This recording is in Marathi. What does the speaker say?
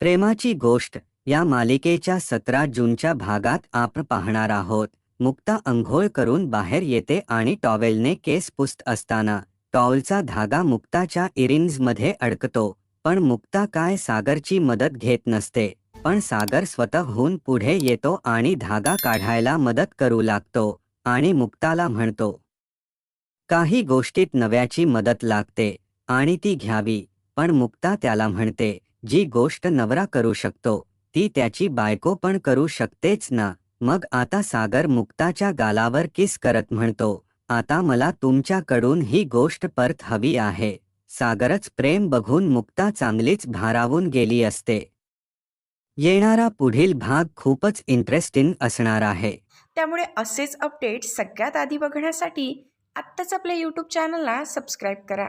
प्रेमाची गोष्ट या मालिकेच्या सतरा जूनच्या भागात आपण पाहणार आहोत. मुक्ता अंघोळ करून बाहेर येते आणि टॉवेलने केस पुसत असताना टॉवेलचा धागा मुक्ताच्या इरिंग्जमध्ये अडकतो. पण मुक्ता काय सागरची मदत घेत नसते. पण सागर स्वतःहून पुढे येतो आणि धागा काढायला मदत करू लागतो आणि मुक्ताला म्हणतो काही गोष्टीत नव्याची मदत लागते आणि ती घ्यावी. पण मुक्ता त्याला म्हणते जी गोष्ट नवरा करू शकतो ती त्याची बायको पण करू शकतेच ना. मग आता सागर मुक्ताच्या गालावर किस करत म्हणतो आता मला तुमच्याकडून ही गोष्ट परत हवी आहे. सागरच प्रेम बघून मुक्ता चांगलीच भारावून गेली असते. येणारा पुढील भाग खूपच इंटरेस्टिंग असणार आहे. त्यामुळे असेच अपडेट सगळ्यात आधी बघण्यासाठी आत्ताच आपल्या यूट्यूब चॅनलला सबस्क्राईब करा.